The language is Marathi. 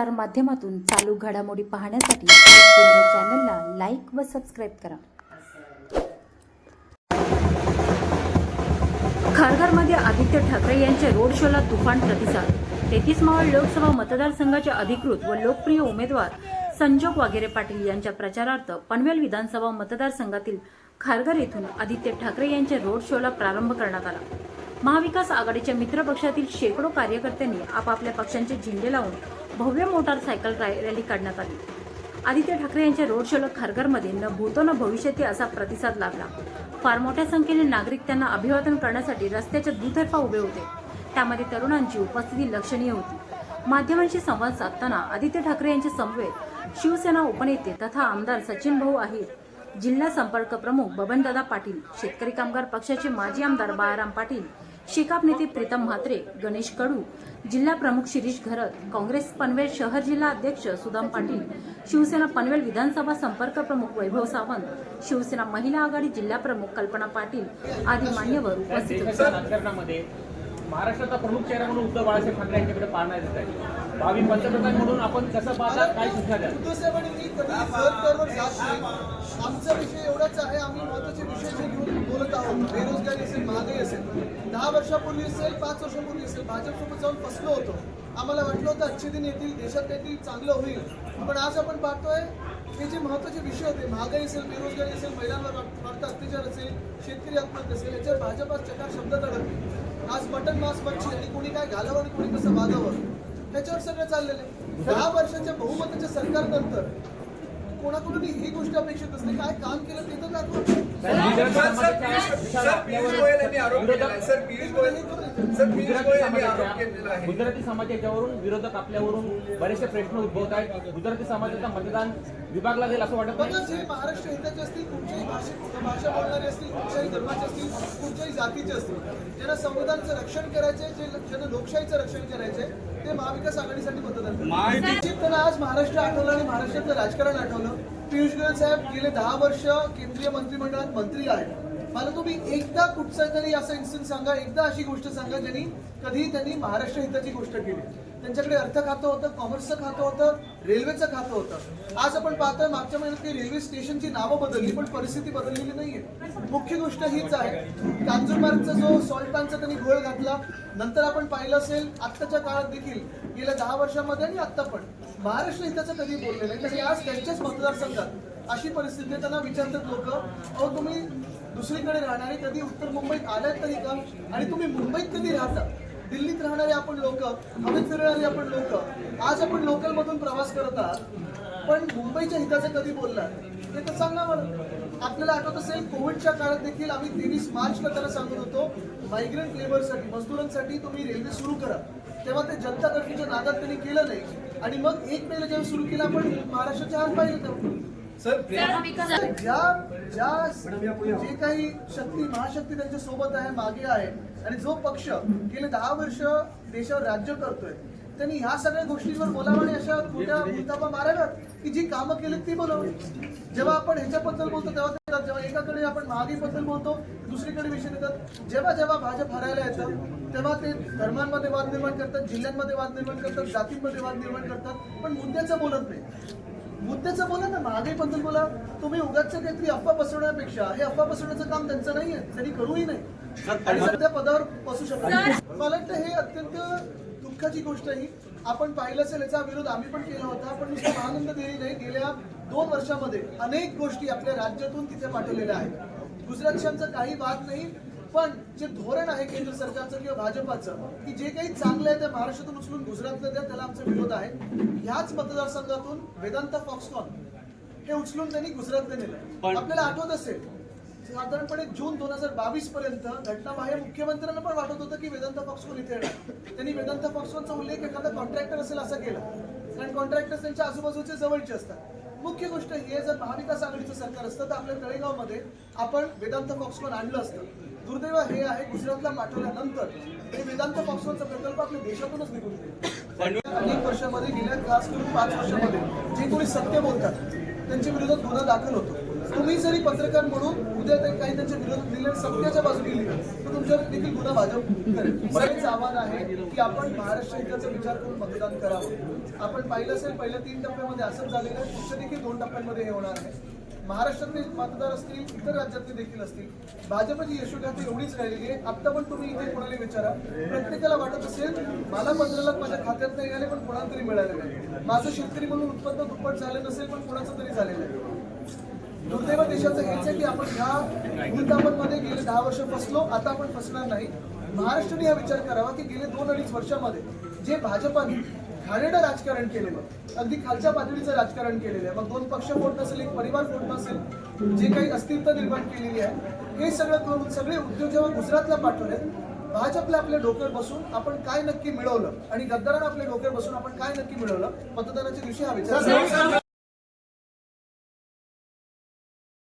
प्रसार माध्यमातून चालू घडामोडी पाहण्यासाठी चॅनलला लाईक व सबस्क्राईब करा. खारघरमध्ये आदित्य ठाकरे यांच्या रोड शोला तुफान प्रतिसाद. तेहतीस मावळ लोकसभा मतदारसंघाचे अधिकृत व लोकप्रिय उमेदवार संजोग वागेरे पाटील यांच्या प्रचारार्थ पनवेल विधानसभा मतदारसंघातील खारघर येथून आदित्य ठाकरे यांच्या रोड शोला प्रारंभ करण्यात आला. महाविकास आघाडीच्या मित्रपक्षातील शेकडो कार्यकर्त्यांनी आपापल्या पक्षांचे झेंडे लावून भव्य मोटारसायकल रॅली काढण्यात आली. आदित्य ठाकरे यांच्या रोड शोला खारघरमध्ये न भूतो न भविष्यती असा प्रतिसाद लाभला. फार मोठ्या संख्येने नागरिक त्यांना अभिवादन करण्यासाठी रस्त्याच्या दुतर्फा उभे होते. त्यामध्ये तरुणांची उपस्थिती लक्षणीय होती. माध्यमांशी संवाद साधताना आदित्य ठाकरे यांच्या समवेत शिवसेना उपनेते तथा आमदार सचिन भाऊ आहेत. जिल्हा संपर्क प्रमुख बबनदादा पाटील शेतकरी कामगार पक्षाचे माजी आमदार बाळाराम पाटील शेकाप नेते प्रीतम म्हात्रे गणेश कडू जिल्हा प्रमुख शिरीष घरत काँग्रेस पनवेल शहर जिल्हा अध्यक्ष सुदाम पाटील शिवसेना पनवेल विधानसभा संपर्क प्रमुख वैभव सावंत शिवसेना महिला आघाडी जिल्हा प्रमुख कल्पना पाटील आदी मान्यवर उपस्थित होते. महाराष्ट्राचा प्रमुख चेहरा म्हणून उद्धव बाळासाहेब ठाकरे यांच्याकडे पाहण्यात येत आहे भावी पंतप्रधान म्हणून आपण कसं पाहता काय सूचना जात नाही. आमचा विषय एवढाच आहे आम्ही महत्त्वाचे विषय बेरोजगारी असेल महागाई असेल. दहा वर्षापूर्वी असेल पाच वर्षापूर्वी असेल भाजपसोबत जाऊन फसलो होतो. आम्हाला वाटलं होतं अच्छे दिन येतील देशात काहीतरी चांगलं होईल. पण आज आपण पाहतोय हे जे महत्त्वाचे विषय होते महागाई असेल बेरोजगारी असेल महिलांवर वाढता अत्याचार असेल शेतकरी आत्महत्या असेल याच्यावर भाजप आज चकार शब्द अडकली आज बटन मास मच्छी आणि कोणी काय घालावं आणि कोणी कसं वागावं त्याच्यावर सगळं चाललेलं आहे. दहा वर्षाच्या बहुमताच्या सरकारनंतर कोणाकडून ही गोष्ट अपेक्षित असते काय काम केलं ते तर दाखवा. गुजराती गुजराती समाजाच्यावरून विरोधक आपल्यावरून बरेचसे प्रश्न उद्भवत आहेत गुजराती समाजाचा मतदान विभागला जाईल असं वाटत नाही जे महाराष्ट्र हिताचे असतील कुठच्याही भाषेत भाषा बोलणारे असतील कुठच्याही धर्माचे असतील कुठच्याही जातीचे असतील ज्यांना संविधानाचं रक्षण करायचे जे ज्यांना लोकशाहीचं रक्षण करायचे ते महाविकास आघाडीसाठी मतदान करतात. निश्चित त्यांना आज महाराष्ट्र आठवलं आणि महाराष्ट्रातलं राजकारण आठवलं पियुष गोयल साहेब गेले दहा वर्ष केंद्रीय मंत्रिमंडळात मंत्री आहेत. मला तुम्ही एकदा कुठचा तरी असा इन्सिडेंट सांगा एकदा अशी गोष्ट सांगा ज्यांनी कधी त्यांनी महाराष्ट्र हिताची गोष्ट केली. त्यांच्याकडे अर्थ खातं होतं कॉमर्सचं खातं होतं रेल्वेचं खातं होतं. आज आपण पाहतोय मागच्या महिन्यात काही रेल्वे स्टेशनची नावं बदलली पण परिस्थिती बदललेली नाहीये. मुख्य गोष्ट हीच आहे. कांजूरमार्गचा जो सॉल्टांचा त्यांनी घोळ घातला नंतर आपण पाहिलं असेल आत्ताच्या काळात देखील गेल्या दहा वर्षामध्ये आणि आत्ता पण. महाराष्ट्र हिताचं कधी बोलले नाही. तरी आज त्यांच्याच मतदारसंघात अशी परिस्थिती आहे त्यांना विचारतात लोक अहो तुम्ही दुसरीकडे राहणारे कधी उत्तर मुंबईत आल्यात तरी का? आणि तुम्ही मुंबईत कधी राहता? दिल्लीत राहणारे आपण लोक हवेत फिरणारे आपण लोक आज आपण लोकलमधून प्रवास करत आहात पण मुंबईच्या हिताचं कधी बोललात? ते तर सांगा बरं. आपल्याला आठवत असेल कोविडच्या काळात देखील आम्ही तेवीस मार्चला त्याला सांगत होतो मायग्रंट लेबरसाठी मजदुरांसाठी तुम्ही रेल्वे सुरू करा. तेव्हा ते जनता कर्फ्यूच्या नादात त्यांनी केलं नाही. आणि मग एक मेला जेव्हा सुरू केला आपण महाराष्ट्राच्या हात पाहिजे तेव्हा. सर ज्या ज्या जे काही शक्ती महाशक्ती त्यांच्यासोबत आहे मागे आहे आणि जो पक्ष गेले दहा वर्ष देशावर राज्य करतोय त्यांनी ह्या सगळ्या गोष्टींवर बोलावं आणि अशा खोट्या मुद्दापा माराव्यात की जी कामं केलीत ती बोलावी जेव्हा आपण ह्याच्याबद्दल बोलतो तेव्हा ते येतात. जेव्हा एकाकडे आपण महागाईबद्दल बोलतो दुसरीकडे विषय येतात जेव्हा जेव्हा भाजप हरायला येतं तेव्हा ते धर्मांमध्ये वाद निर्माण करतात जिल्ह्यांमध्ये वाद निर्माण करतात जातींमध्ये वाद निर्माण करतात पण मुद्द्याचं बोलत नाही. मुद्द्याचं बोला ना महागाईबद्दल बोला. तुम्ही उगाच काहीतरी अफवा पसरवण्यापेक्षा हे अफवा पसरवण्याचं काम त्यांचं नाहीये त्यांनी करूही नाही. आणि सध्या पदावर बसू शकत. मला वाटतं हे अत्यंत दुःखाची गोष्ट ही आपण पाहिलं असेल याचा विरोध आम्ही पण केला होता पण नुसतं महानंद देवी नाही गेल्या दोन वर्षामध्ये अनेक गोष्टी आपल्या राज्यातून तिथे पाठवलेल्या आहेत. गुजरातच्यांचं काही वाद नाही पण जे धोरण आहे केंद्र सरकारचं किंवा भाजपाचं की जे काही चांगलं आहे ते महाराष्ट्रातून उचलून गुजरातला द्या त्याला आमचा विरोध आहे. ह्याच मतदारसंघातून वेदांत फॉक्सकॉन हे उचलून त्यांनी गुजरातला नेलं. आपल्याला आठवत असेल साधारणपणे जून दोन हजार बावीस पर्यंत घटनाबाह्य मुख्यमंत्र्यांना पण वाटत होतं की वेदांत फॉक्सकॉन इथे येणार. त्यांनी वेदांत फॉक्सकॉनचा उल्लेख एखादा कॉन्ट्रॅक्टर असेल असा केला. कारण कॉन्ट्रॅक्टर्स त्यांच्या आजूबाजूचे जवळचे असतात. मुख्य गोष्ट ही जर महाविकास आघाडीचं सरकार असतं तर आपल्या तळेगावमध्ये आपण वेदांत फॉक्सकॉन आणलं असतं. दुर्दैव हे आहे गुजरातला पाठवल्यानंतर हे वेदांत फॉक्सकॉनचा प्रकल्प आपल्या देशातूनच निघून गेला. अनेक वर्षामध्ये गेल्या खास करून पाच वर्षामध्ये जे कोणी सत्य बोलतात त्यांच्या विरोधात गुन्हा दाखल होतो. तुम्ही जरी पत्रकार म्हणून उद्या काही त्यांच्या विरोधात लिहिलं सत्याच्या बाजूने लिहिलं तर तुमच्यावर देखील गुन्हा भाजप करेल. सगळेच आव्हान आहे की आपण महाराष्ट्र हिताचा विचार करून मतदान करावं. आपण पाहिलं असेल पहिल्या तीन टप्प्यामध्ये असंच झालेलं आहे. पुढच्या देखील दोन टप्प्यांमध्ये हे होणार आहे. महाराष्ट्रातले मतदार असतील इतर राज्यातले देखील असतील भाजपची यशोगाथा एवढीच राहिलेली आहे. आता पण तुम्ही इथे कोणाला विचारा. प्रत्येकाला वाटत असेल मला पंधरा लाख माझ्या खात्यात नाही आले पण कोणाला तरी मिळाले नाही माझं शेतकरी म्हणून उत्पन्न दुप्पट झालं नसेल पण कोणाचं तरी झालेलं आहे. दुर्दैव देशाचं हेच आहे की आपण ह्या भूलथापांमध्ये गेले दहा वर्ष फसलो आता आपण फसणार नाही. महाराष्ट्राने हा विचार करावा की गेले दोन अडीच वर्षामध्ये जे भाजपाने घाणेरडं राजकारण केलेलं अगदी खालच्या पातळीचं राजकारण केलेलं आहे. मग दोन पक्ष फोडणं असेल एक परिवार फोडणं असेल जे काही अस्थिरता निर्माण केलेली आहे हे सगळं करून सगळे उद्योग जेव्हा गुजरातला पाठवले भाजपला आपल्या डोक्यावर बसून आपण काय नक्की मिळवलं आणि गद्दारांना आपल्या डोक्यावर बसून आपण काय नक्की मिळवलं मतदानाच्या दिवशी हा विचार